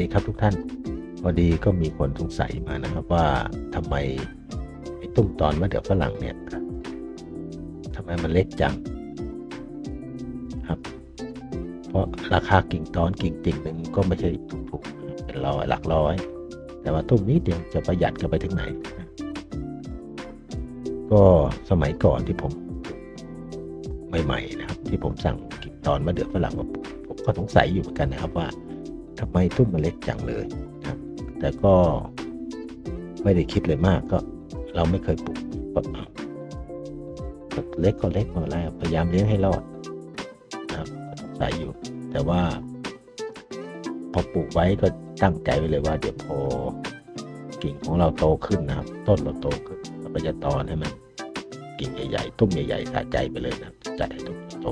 ดีครับทุกท่าน พอดีก็มีคนสงสัยมานะครับว่าทำไมไอ้ตุ้มตอนมะเดื่อฝรั่งเนี่ยทำไมมันเล็กจังครับ เพราะราคากิ่งตอนกิ่งติ่งหนึ่งก็ไม่ใช่ถูกๆเป็นร้อยหลักร้อย แต่ว่าตุ้มนี้เดียวจะประหยัดกันไปถึงไหน ก็สมัยก่อนที่ผมใหม่ๆนะครับ ที่ผมสั่งกิ่งตอนมะเดื่อฝรั่งผมก็สงสัยอยู่เหมือนกันนะครับว่า ทำไมตุ้มมันเล็กจังเลยครับ แต่ก็ไม่ได้คิดเลยมากก็ เราไม่เคยปลูกแบบเล็กก็เล็กมาแล้วพยายามเลี้ยงให้รอดนะครับก็สงสัยอยู่ แต่ว่า พอปลูกไว้ก็ตั้งใจไว้เลยว่า เดี๋ยวพอกิ่งของเราโตขึ้นนะครับ ต้นเราโตขึ้นเราก็จะตอนให้มันกิ่งใหญ่ๆตุ้มใหญ่ๆสะใจไปเลยนะจัดให้ตุ้มโต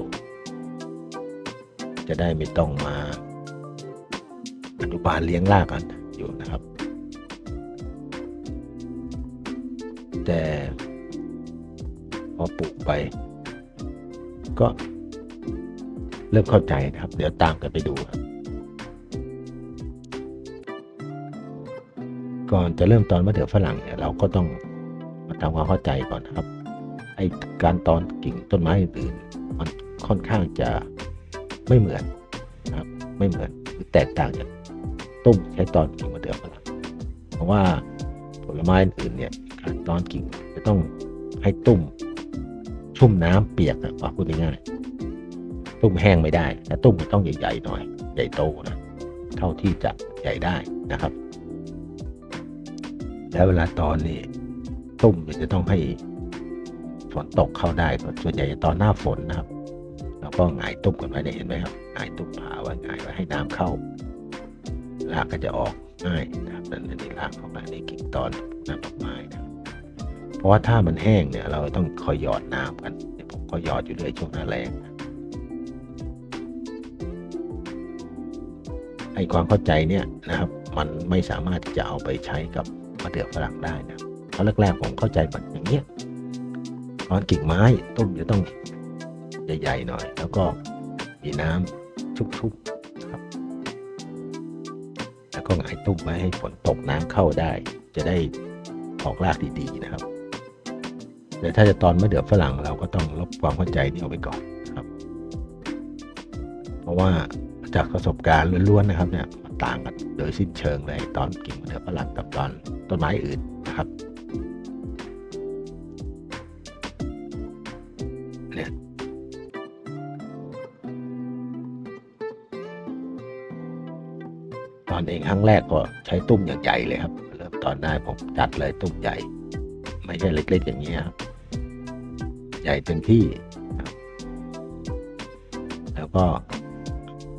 จะได้ไม่ต้องมา อนุบาลเลี้ยงรากกันอยู่นะครับ แต่พอปลูกไป ก็เริ่มเข้าใจนะครับ เดี๋ยวตามกันไปดู ก่อนจะเริ่มตอนมะเดื่อฝรั่งเนี่ยเราก็ต้องมาทำความเข้าใจก่อนนะครับไอการตอนกิ่งต้นไม้อื่นมันค่อนข้างจะไม่เหมือนนะครับ ไม่เหมือนือแตกต่างจากตุ้มใช้ตอนกิ่งมะเดื่อฝรั่งเพราะว่าผลไม้อื่นเนี่ยการตอนกิ่งจะต้องให้ตุ้มชุ่มน้ำเปียกอะว่าพูดง่ายๆตุ้มแห้งไม่ได้แต่ตุ้มมันต้องใหญ่ๆหน่อย ใหญ่โตนะเท่าที่จะใหญ่ได้นะครับ แล้วเวลาตอนนี่ตุ้มเนี่ยจะต้องให้ฝนตกเข้าได้ก่อนส่วนใหญ่ตอนหน้าฝนนะครับ ก็หงายตุ้มกันไว้เนี่ยเห็นไหมครับหงายตุ้มผาไว้หงายไว้ให้น้ำเข้า รากก็จะออกง่ายนะครับนั่นนนี้รากของอันนี้กิ่งตอนน้ำดอกไม้นะเพราะว่าถ้ามันแห้งเนี่ย เราต้องคอยหยอดน้ำกันเดี๋ยวผมก็หยอดอยู่เรื่อยช่วงหน้าแรงไอความเข้าใจเนี่ยนะครับ มันไม่สามารถที่จะเอาไปใช้กับมะเดื่อฝรั่งได้นะเพราะแรกๆผมเข้าใจแบบอย่างเงี้ยตอนกิ่งไม้ต้มจะต้อง ใหญ่ ๆ หน่อย แล้วก็มีน้ำชุบๆครับ แล้วก็หงายตุ้มไว้ให้ฝนตกน้ำเข้าได้ จะได้ออกรากดีๆนะครับแต่ถ้าจะตอนมะเดื่อฝรั่งเราก็ต้องลบความเข้าใจนี้ออกไปก่อนนะครับ เพราะว่าจากประสบการณ์ล้วนๆนะครับเนี่ยมันต่างกันโดยสิ้นเชิงเลยตอนกิ่งมะเดื่อฝรั่งกับตอนต้นไม้อื่นนะครับเนี่ย ตอนเองครั้งแรกก็ใช้ตุ้มอย่างใหญ่เลยครับ เริ่มตอนได้ผมจัดเลยตุ้มใหญ่ ไม่ใช่เล็กๆอย่างนี้ครับใหญ่เต็มที่ แล้วก็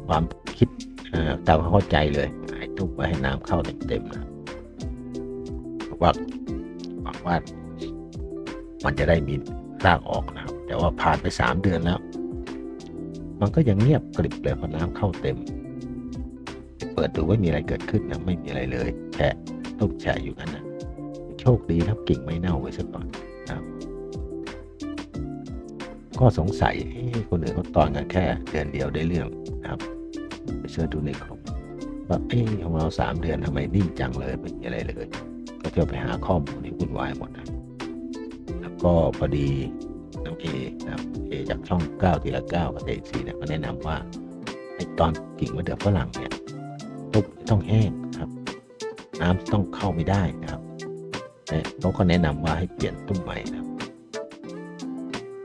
ความคิดเอ่อตามเข้าใจเลยให้ตุ้มไว้ให้น้ำเข้าเต็มๆนะวังหวังว่ามันจะได้มีรากออกนะครับ แต่ว่าผ่านไปสามเดือนแล้ว มันก็ยังเงียบกริบเลยเพราะน้ำเข้าเต็ม เปิดดูว่ามีอะไรเกิดขึ้นนะไม่มีอะไรเลยแฉะตุ้มแฉะอยู่นั้นนะโชคดีนะครับกิ่งไม่เน่าไว้ซะก่อนนะครับก็สงสัยเอ๊ะคนอื่นเขาตอนกันแค่เดือนเดียวได้เรื่องนะครับไปเสิร์ชดูในกลุ่มว่าเอ๊ะของเราสามเดือนทำไมนิ่งจังเลยไม่มีอะไรเลยก็เที่ยวไปหาข้อมูลที่วุ่นวายหมดนะแล้วก็พอดีน้องเอนะครับเอจากช่องเก้าทีละเก้ากับเอซีเนี่ยก็แนะนำว่าไอ้ตอนกิ่งมะเดื่อฝรั่งเนี่ย ตุ้มต้องแห้งครับ น้ำต้องเข้าไม่ได้นะครับเนี่ยเขาก็แนะนำว่าให้เปลี่ยนตุ้มใหม่นะครับ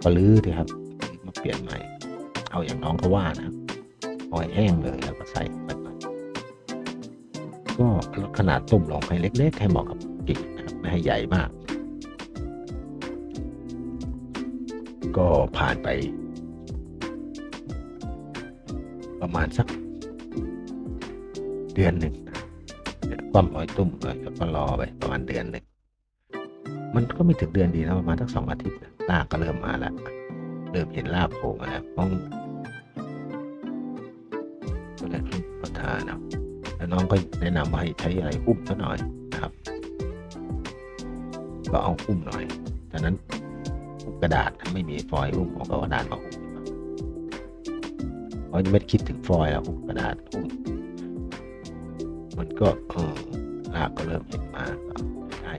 ก็ลื้อดีครับมาเปลี่ยนใหม่ เอาอย่างน้องเขาว่านะเอาให้แห้งเลยแล้วก็ใส่ไปใหม่ก็ลดขนาดตุ่มลงให้เล็กๆให้เหมาะกับกิ่งนะครับไม่ให้ใหญ่มาก ก็ผ่านไป ประมาณสัก เดือนหนึ่งเดี๋ยความอ้อยตุ่มเลยแล้วก็รอไปประมาณเดือนหนึ่งมันก็ไม่ถึงเดือนดีนะประมาณสักสองอาทิตย์นะรากก็เริ่มมาแล้วเริ่มเห็นรากโผล่มาแล้วต้องก็เลยก็ทานะแล้วน้องก็แนะนำว่าให้ใช้อะไรอุ้มซะหน่อยนะครับ ก็เอาอุ้มหน่อยจากนั้นกระดาษไม่มีฟอยล์อุ้มผมก็เอากระดาษมาอุ้มเพราะยังไม่คิดถึงฟอยล์แล้วอุ้มกระดาษอุ้ม มันก็เออรากก็เริ่มเห็นมาก็ได้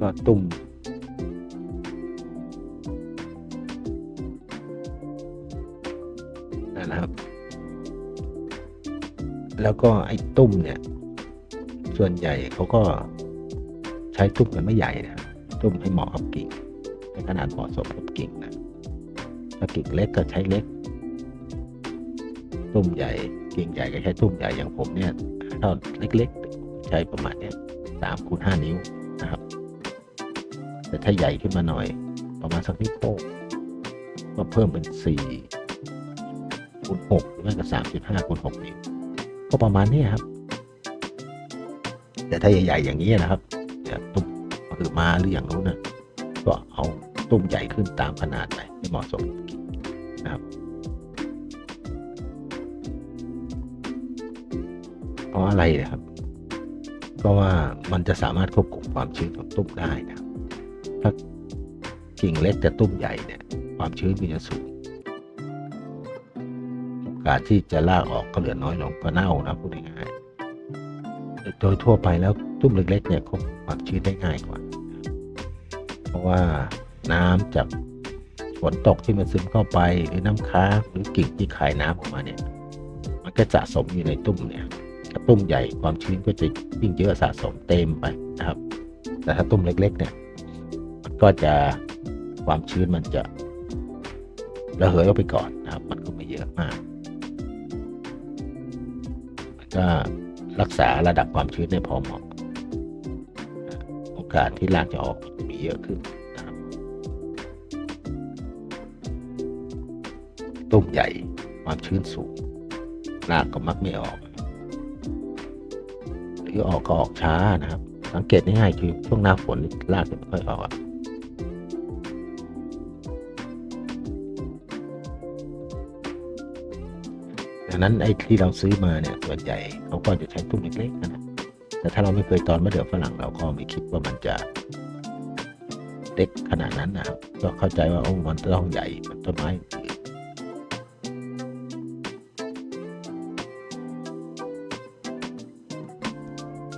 ก็ตุ่มนะครับ แล้วก็ไอ้ตุ้มเนี่ย ส่วนใหญ่เขาก็ใช้ตุ้มกันไม่ใหญ่นะตุ้มให้เหมาะกับกิ่งให้ขนาดเหมาะสมกับกิ่งนะถ้ากิ่งเล็กก็ใช้เล็ก ตุ้มใหญ่กิ่งใหญ่ก็ใช้ตุ้มใหญ่อย่างผมเนี่ยถ้าเล็กๆ ใช้ประมาณเนี้ยสามคูณห้านิ้วนะครับ แต่ถ้าใหญ่ขึ้นมาหน่อย ประมาณสักนิ้วโป้งก็เพิ่มเป็นสี่คูณหกหรือไม่ก็สามจุดห้าคูณหกนิ้วก็ประมาณนี้ครับ แต่ถ้าใหญ่ๆอย่างนี้นะครับเนี่ยตุ้มคือมาหรืออย่างนู้นนะก็เอาตุ้มใหญ่ขึ้นตามขนาดไปให้เหมาะสม อะไรนะครับก็ว่ามันจะสามารถควบคุมความชื้นของตุ้มได้นะครับ ถ้ากิ่งเล็กแต่ตุ้มใหญ่เนี่ยความชื้นมันจะสูงโอกาสที่จะลากออกก็เหลือน้อยลงก็เน่านะพูดง่ายๆโดยทั่วไปแล้วตุ้มเล็กๆเนี่ยควบคุมความชื้นได้ง่ายกว่า เพราะว่าน้ำจากฝนตกที่มันซึมเข้าไปหรือน้ำค้างหรือกิ่งที่คายน้ำออกมาเนี่ย มันก็สะสมอยู่ในตุ้มเนี่ย ต้มใหญ่ความชื้นก็จะยิ่งเยอะสะสมเต็มไปนะครับ แต่ถ้าต้มเล็ก ๆ เนี่ยมันก็จะความชื้นมันจะระเหยออกไปก่อนนะครับ มันก็ไม่เยอะมากมันก็รักษาระดับความชื้นได้พอเหมาะโอกาสที่รากจะออกจะมีเยอะขึ้นนะครับต้มใหญ่ความชื้นสูงรากก็มักไม่ออก หรือออกก็ออกช้านะครับ สังเกตง่ายๆคือช่วงหน้าฝนรากจะไม่ค่อยออกอะดังนั้นไอ้ที่เราซื้อมาเนี่ยส่วนใหญ่เขาก็จะใช้ตุ้มเล็กๆนะแต่ถ้าเราไม่เคยตอนมะเดื่อฝรั่งเราก็ไม่คิดว่ามันจะเล็กขนาดนั้นนะครับก็เข้าใจว่าโอ้มันต้องใหญ่มันต้นไม้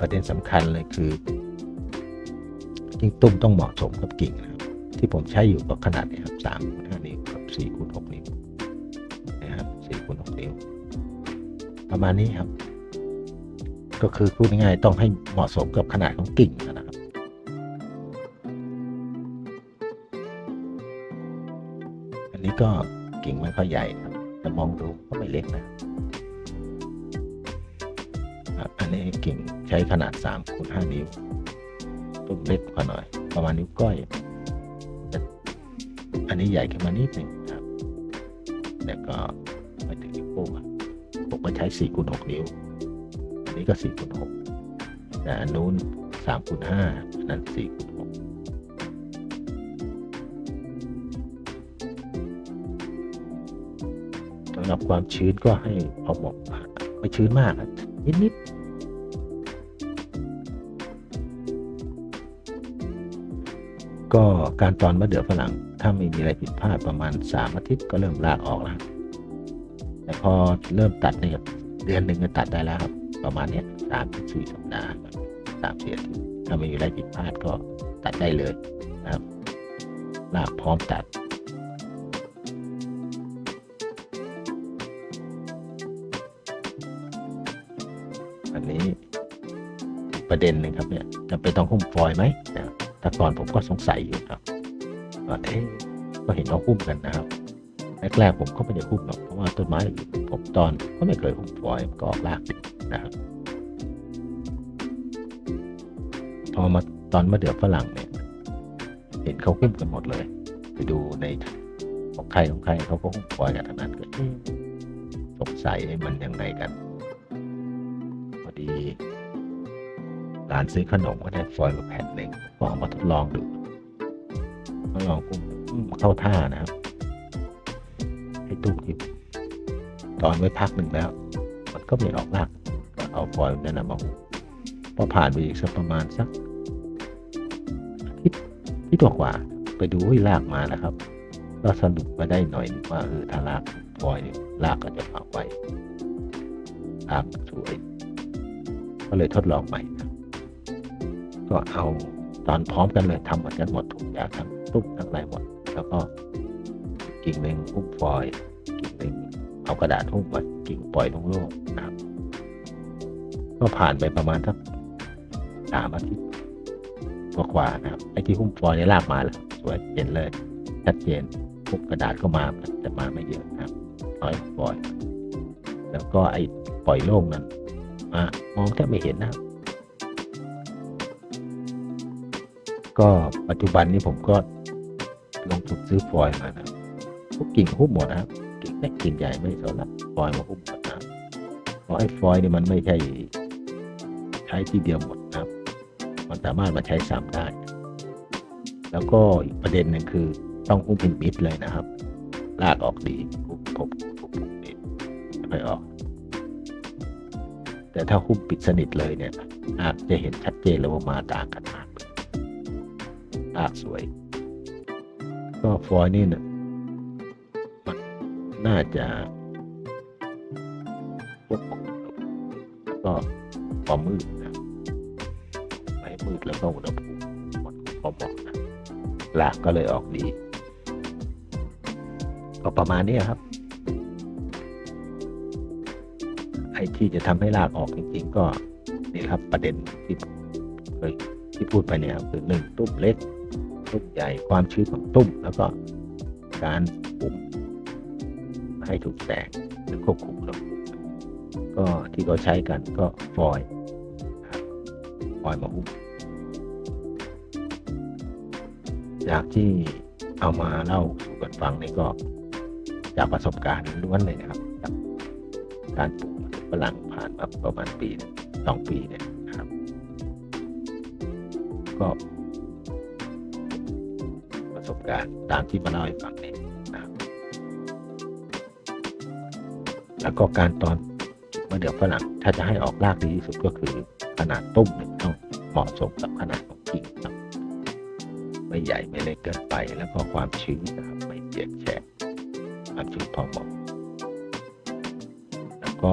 ประเด็นสำคัญเลยคือกิ่งตุ้มต้องเหมาะสมกับกิ่งนะครับที่ผมใช้อยู่ก็ขนาดนี้ครับสามคูณห้านิ้วกับสี่คูณหกนิ้วนะครับสี่คูณหกนิ้ว ประมาณนี้ครับ ก็คือพูดง่ายๆต้องให้เหมาะสมกับขนาดของกิ่งนะครับอันนี้ก็กิ่งไม่ค่อยใหญ่ครับ แต่มองดูก็ไม่เล็กนะ ครับ อันนี้กิ่งใช้ขนาด3คูณ5นิ้วต้นเล็กกว่าหน่อย ประมาณนิ้วก้อย อันนี้ใหญ่ขึ้นมานิดหนึ่งครับแต่ก็ไม่ถึงนิ้วโป้งผมก็ใช้4คูณ6นิ้ว อันนี้ก็4คูณ6แต่อันนู้น3คูณ5อันนั้น4คูณ6สำหรับความชื้นก็ให้พอเหมาะไม่ชื้นมาก อะนิดๆก็การตอนมะเดื่อฝรั่งถ้าไม่มีอะไรผิดพลาดประมาณ 3 อาทิตย์ก็เริ่มลากออกแล้วแต่พอเริ่มตัดเนี่ยเดือนหนึ่งก็ตัดได้แล้วครับ ประมาณนี้สามถึงสี่สัปดาห์สามสี่อาทิตย์ถ้าไม่มีอะไรผิดพลาดก็ตัดได้เลยนะครับลากพร้อมตัด นนี้อีกประเด็นหนึ่งครับเนี่ยจำเป็นต้องหุ้มฟอยล์ไหมนะครับแต่ก่อนผมก็สงสัยอยู่ครับว่าเอ๊ะก็เห็นเขาหุ้มกันนะครับแรกๆผมก็ไม่ได้หุ้มหรอกเพราะว่าต้นไม้อื่นผมตอนก็ไม่เคยหุ้มฟอยล์มันก็ออกรากดีนะครับพอมาตอนมะเดื่อฝรั่งเนี่ยเห็นเขาหุ้มกันหมดเลย ไปดูในของใครของใครเขาก็หุ้มฟอยล์กันทั้งนั้นก็เอ๊ะสงสัยมันยังไงกัน มีร้านซื้อขนมก็ได้ฟอยล์มาแผ่นหนึ่งก็เอามาทดลองดูทดลองกุ้มเข้าท่านะครับให้ตุ้ที่ตอนไว้พักหนึ่งแล้ว มันก็ไม่ออกรากก็เอาฟอยล์นั่นนะมาพอผ่านไปอีกสักประมาณสักอาทิตย์ที่ตัวกว่าไปดูวิลากมานะครับก็สรุปมาได้หน่อยว่าเออถ้ารากฟอยล์เนี่ยรากก็จะมาไวรากสวย ก็เลยทดลองใหม่นะก็เอาตอนพร้อมกันเลยทำเหมือนกันหมดทุกอย่างทั้งตุ้มทั้งอะไรหมด แล้วก็กิ่งหนึ่งหุ้มฟอยกิ่งหนึ่งเอากระดาษหุ้มไว้กิ่งปล่อยลงโลกนะครับก็ผ่านไปประมาณสักสามอาทิตย์กว่าๆนะครับไอ้ที่หุ้มฟอยล์เนี่ยลากมาแล้วสวยเห็นเลย ชัดเจนปุ๊บกระดาษก็มาแต่มาไม่เยอะนะครับน้อยฟอยล์แล้วก็ไอ้ปล่อยโล่งนั้น มามองแทบไม่เห็นนะก็ปัจจุบันนี้ผมก็ลงทุนซื้อฟอยล์มานะทุกกิ่งหุ้มหมดนะครับกิ่งเล็กกิ่งใหญ่ไม่สนละฟอยล์มาหุ้มหมดนะเพราะไอ้ฟอยล์นี่มันไม่ใช่ใช้ที่เดียวหมดนะครับมันสามารถมาใช้ซ้ำได้ แล้วก็อีกประเด็นหนึ่งคือต้องหุ้มเป็นมิดเลยนะครับ ลากออกดีปุ๊บปุ๊บปุ๊บปุ๊บนี่ไม่ออก แต่ถ้าหุ้มปิดสนิทเลยเนี่ยอาจจะเห็นชัดเจนเลยว่ามาต่างกันมากเลยลาสวย ก็ฟอยนี่เนี่ยมันน่าจะวบคุมแล้วก็ความมืดนะไม่มืดแล้วก็อุณหภูมิมันพอเหมาะนะลากก็เลยออกดี ก็ประมาณนี้ครับ ที่จะทำให้ลากออกจริงๆ ก็นี่ครับประเด็นที่เคยที่พูดไปเนี่ยคือหนึ่งตุ้มเล็กตุ้มใหญ่ความชื้นของตุ้ม แล้วก็การปุ่มให้ถูกแสงหรือควบคุมอุณหภูมิก็ที่เขาใช้กันก็ฟอยฟอยมาหุ้มจากที่เอามาเล่าสู่กันฟังนี่ก็จากประสบการณ์ล้วนเลยนะครับ การปลูก ฝรั่งผ่านมาประมาณปีสองปีเนี่ยครับ ก็ ประสบการณ์ตามที่มาเล่าให้ฟังเนี่ยนะครับแล้วก็การตอนมะเดื่อฝรั่งถ้าจะให้ออกรากดีที่สุดก็คือขนาดตุ้มต้องเหมาะสมกับขนาดของกิ่งครับไม่ใหญ่ไม่เล็กเกินไปแล้วก็ความชื้นนะครับไม่เปียกแฉะความชื้นพอเหมาะแล้วก็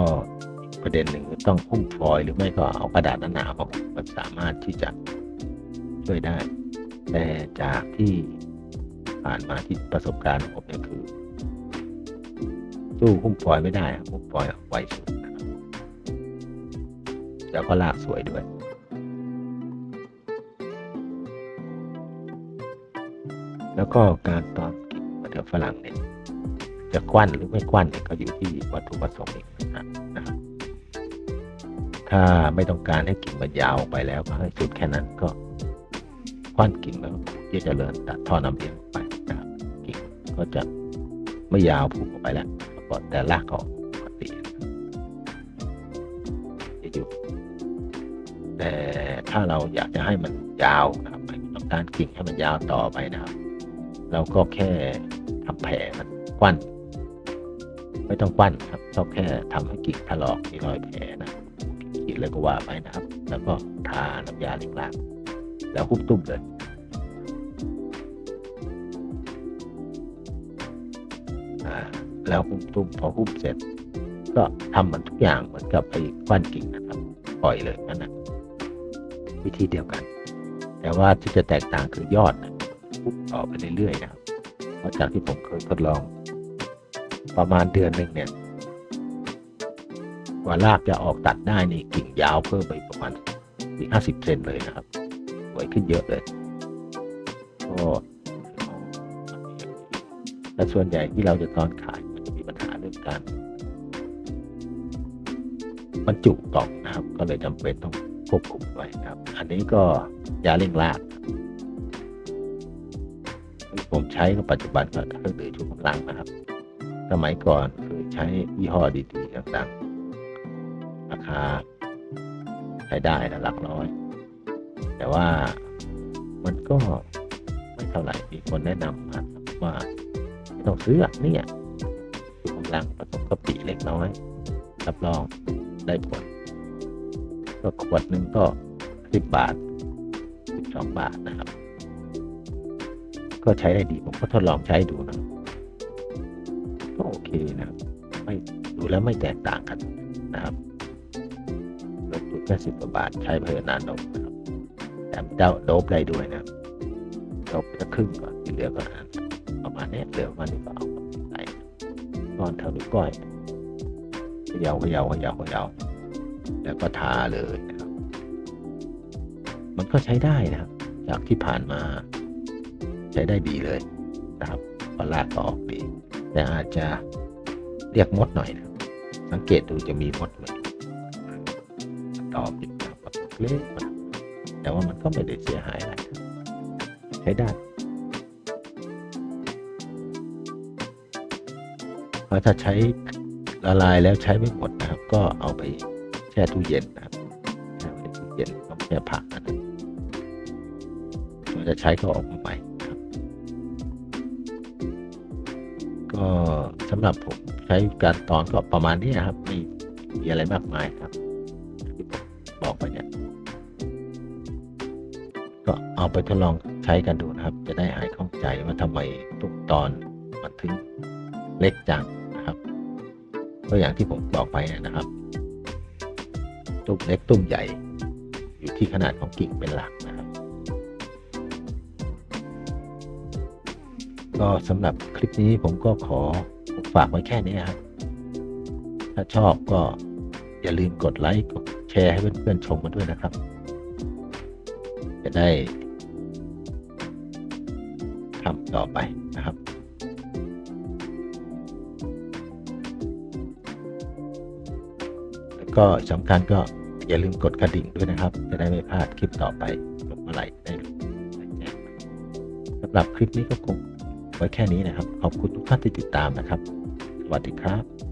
ประเด็นหนึ่งต้องหุ้มฟอยหรือไม่ก็เอากระดาษหนาๆมาหุ้มมันสามารถที่จะช่วยได้ แต่จากที่ผ่านมาที่ประสบการณ์ของผมเนี่ยคือสู้หุ้มฟอยไม่ได้คุ้มฟอยไวสุดนะครับแล้วก็ลากสวยด้วยแล้วก็การตอนกินมะเขือฝรั่งเนี่ยจะกว้านหรือไม่กว้านเนี่ยก็อยู่ที่วัตถุประสงค์อีกนะครับนะครับ ถ้าไม่ต้องการให้กิ่งมันยาวออกไปแล้วก็ให้สุดแค่นั้นก็คว้านกิ่งแล้วที่จะเจริญตัดท่อน้ำเลี้ยงไปนะครับกิ่งก็จะไม่ยาวผูกออกไปแล้วก็แต่รากก็ปกติจะอยู่แต่ถ้าเราอยากจะให้มันยาวนะครับต้องการกิ่งให้มันยาวต่อไปนะครับ เราก็แค่ทำแผลมันกว้านไม่ต้องกว้านครับต้องแค่ทำให้กิ่งถลอกมีรอยแผลนะ เลยก็ว่าไปนะครับ แล้วก็ทาน้ำยาเลี้ยงรากแล้วหุ้มตุ้มเลย แล้วหุ้มตุ้มพอหุ้มเสร็จ ก็ทำมันทุกอย่างเหมือนกับไอ้ก้านกิ่งนะครับ ปล่อยเลยนั่นนะวิธีเดียวกัน แต่ว่าที่จะแตกต่างคือยอดนะหุ้มต่อไปเรื่อยๆนะครับเพราะจากที่ผมเคยทดลอง ประมาณเดือนหนึ่งเนี่ย ว่ารากจะออกตัดได้นี่กิ่งยาวเพิ่มไปประมาณอีกห้าสิบเซนเลยนะครับ สวยขึ้นเยอะเลยก็แต่ส่วนใหญ่ที่เราจะตอนขายมันจะมีปัญหาเรื่องการบรรจุกล่องนะครับ ก็เลยจำเป็นต้องควบคุมไว้นะครับ อันนี้ก็ยาเร่งรากที่ผมใช้ในปัจจุบันก็เครื่องดื่มชูกำลังนะครับ สมัยก่อนคือใช้ยี่ห้อดีๆต่างๆ คาใช้ได้นะหลักร้อย แต่ว่ามันก็ไม่เท่าไหร่มีคนแนะนำมาว่าไม่ต้องซื้อเนี่ยกำลังผสมกะปิเล็กน้อย รับรองได้ผลก็ขวดหนึ่งก็สิบบาทสิบสองบาทนะครับ ก็ใช้ได้ดี ผมก็ทดลองใช้ดูนะ ก็โอเคนะครับ ไม่ดูแล้วไม่แตกต่างกันนะครับ แค่สิบกว่าบาทใช้เพลินนานนมนะครับแถมเจ้าโดบได้ด้วยนะครับโดบจะครึ่งก่อนที่เหลือก็ประมาณเนี้เหลือประมานี้ก็เอาไปใส่ก้อนเท่านิ้วก้อยเขยาเขยาเขยาเขยาแล้วก็ทาเลยนะครับ มันก็ใช้ได้นะครับ จากที่ผ่านมา ใช้ได้ดีเลยนะครับพอลากออกดีแต่อาจจะเรียกมดหน่อยนะสังเกตดูจะมีมดเลยตอ บอยู่นะครับเล็กมาแต่ว่ามันก็ไม่ได้เสียหายอะไรใช้ได้เพราะถ้าใช้ละลายแล้วใช้ไม่หมดนะครับ ก็เอาไปแช่ตู้เย็นนะครับแช่ไว้ตู้เย็นต้องแช่ผักนะครับเราจะใช้ก็ออกมาใหม่ครับ ก็สำหรับผมใช้การตอนก็ประมาณนี้นะครับไม่มีอะไรมากมายครับ ก็เอาไปทดลองใช้กันดูนะครับ จะได้หายข้องใจว่าทำไมตุกตอนมันถึงเล็กจังนะครับก็อย่างที่ผมบอกไปนะครับตุ้มเล็กตุ้มใหญ่ อยู่ที่ขนาดของกิ่งเป็นหลักนะครับ ก็สำหรับคลิปนี้ผมก็ขอฝากไว้แค่นี้ครับ ถ้าชอบก็อย่าลืมกดไลค์กดแชร์ให้เพื่อนๆชมกันด้วยนะครับ จะได้ทำต่อไปนะครับ แล้วก็สำคัญก็อย่าลืมกดกระดิ่งด้วยนะครับ จะได้ไม่พลาดคลิปต่อไปลงเมื่อไหร่ได้รู้ได้แจ้งสำหรับคลิปนี้ก็คงไว้แค่นี้นะครับ ขอบคุณทุกท่านที่ติดตามนะครับ สวัสดีครับ